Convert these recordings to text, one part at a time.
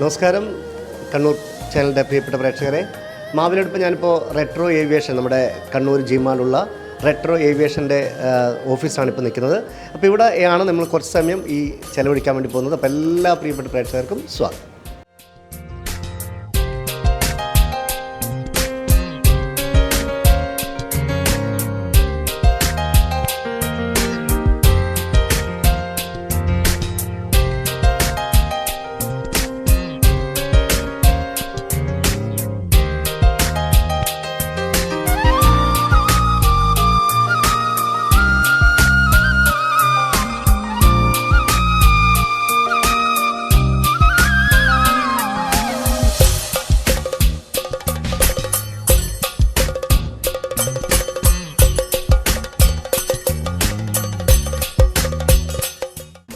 നമസ്കാരം. കണ്ണൂർ ചാനലിന്റെ പ്രിയപ്പെട്ട പ്രേക്ഷകരെ മാവിലെടുപ്പ് ഞാനിപ്പോൾ റെട്രോ ഏവിയേഷൻ നമ്മുടെ കണ്ണൂർ ജിമാലുള്ള റെട്രോ ഏവിയേഷന്റെ ഓഫീസാണ് ഇപ്പോൾ നിൽക്കുന്നത്. അപ്പോൾ ഇവിടെ ആണ് നമ്മൾ കുറച്ച് സമയം ഈ ചെലവഴിക്കാൻ വേണ്ടി പോകുന്നത്. അപ്പോൾ എല്ലാ പ്രിയപ്പെട്ട പ്രേക്ഷകർക്കും സ്വാഗതം.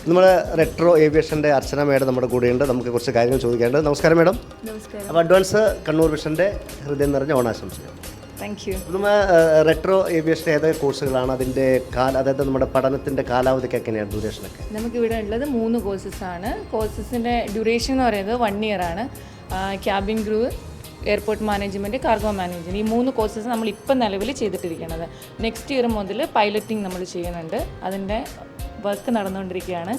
നമ്മുടെ റെട്രോ ഏവിയേഷന്റെ അർച്ചന മേഡം നമ്മുടെ കൂടെയുണ്ട്. നമുക്ക് കുറച്ച് കാര്യങ്ങൾ ചോദിക്കാനുണ്ട്. നമസ്കാരം മേഡം. അപ്പോൾ അഡ്വാൻസ് കണ്ണൂർ വിഷന്റെ ഹൃദയം നിറഞ്ഞ ഓണാശംസകൾ. താങ്ക് യു നമ്മൾ റെട്രോ ഏവിയേഷൻ ഏതൊക്കെ കോഴ്സുകളാണ് അതിന്റെ കാല അതായത് നമ്മുടെ പഠനത്തിന്റെ കാലാവധിക്ക് എങ്ങനെയാണ്? ഡ്യൂറേഷനൊക്കെ നമുക്ക് ഇവിടെ ഉള്ളത് മൂന്ന് കോഴ്സസ് ആണ്. കോഴ്സസിന്റെ ഡ്യൂറേഷൻ എന്ന് പറയുന്നത് വൺ ഇയർ ആണ്. Cabin crew airport management cargo management ഈ മൂന്ന് കോഴ്സസ് നമ്മൾ ഇപ്പം നിലവിൽ ചെയ്തിട്ടിരിക്കുന്നത്. നെക്സ്റ്റ് ഇയർ മുതൽ പൈലറ്റിംഗ് നമ്മൾ ചെയ്യുന്നുണ്ട്. അതിന്റെ വർക്ക് നടന്നുകൊണ്ടിരിക്കുകയാണ്.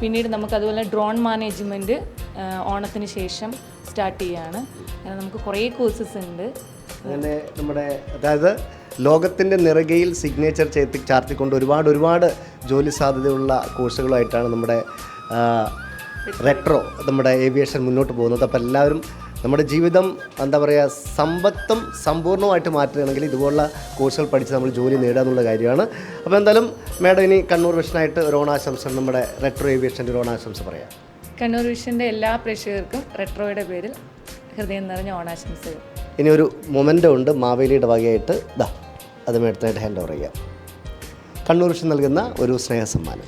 പിന്നീട് നമുക്ക് അതുപോലെ ഡ്രോൺ മാനേജ്മെന്റ് ഓണത്തിന് ശേഷം സ്റ്റാർട്ട് ചെയ്യുകയാണ് അങ്ങനെ നമുക്ക് കുറേ കോഴ്സസ് ഉണ്ട്. അങ്ങനെ നമ്മുടെ അതായത് ലോകത്തിന്റെ നിറകയിൽ സിഗ്നേച്ചർ ചേർത്തി ചാർത്തിക്കൊണ്ട് ഒരുപാട് ഒരുപാട് ജോലി സാധ്യതയുള്ള കോഴ്സുകളായിട്ടാണ് നമ്മുടെ റെട്രോ നമ്മുടെ ഏവിയേഷൻ മുന്നോട്ട് പോകുന്നത്. അപ്പോൾ എല്ലാവരും നമ്മുടെ ജീവിതം എന്താ പറയുക സമ്പത്തും സമ്പൂർണമായിട്ട് മാറ്റുകയാണെങ്കിൽ ഇതുപോലുള്ള കോഴ്സുകൾ പഠിച്ച് നമ്മൾ ജോലി നേടുക എന്നുള്ള കാര്യമാണ്. അപ്പോൾ എന്തായാലും മാഡം ഇനി കണ്ണൂർ വിഷനായിട്ട് ഒരു ഓണാശംസ നമ്മുടെ റെട്രോ ഏവിയേഷന്റെ ഒരു ഓണാശംസ പറയാം. കണ്ണൂർ വിഷന്റെ എല്ലാ പ്രേക്ഷകർക്കും റെട്രോയുടെ പേരിൽ ഹൃദയം നിറഞ്ഞ ഓണാശംസകൾ. ഇനി ഒരു മൊമെന്റോ ഉണ്ട് മാവേലിയുടെ വകയായിട്ട്. ദാ അത് മേഡത്തിനായിട്ട് ഹാൻഡ് ഓവർ ചെയ്യാം. കണ്ണൂർ വിഷൻ നൽകുന്ന ഒരു സ്നേഹ സമ്മാനം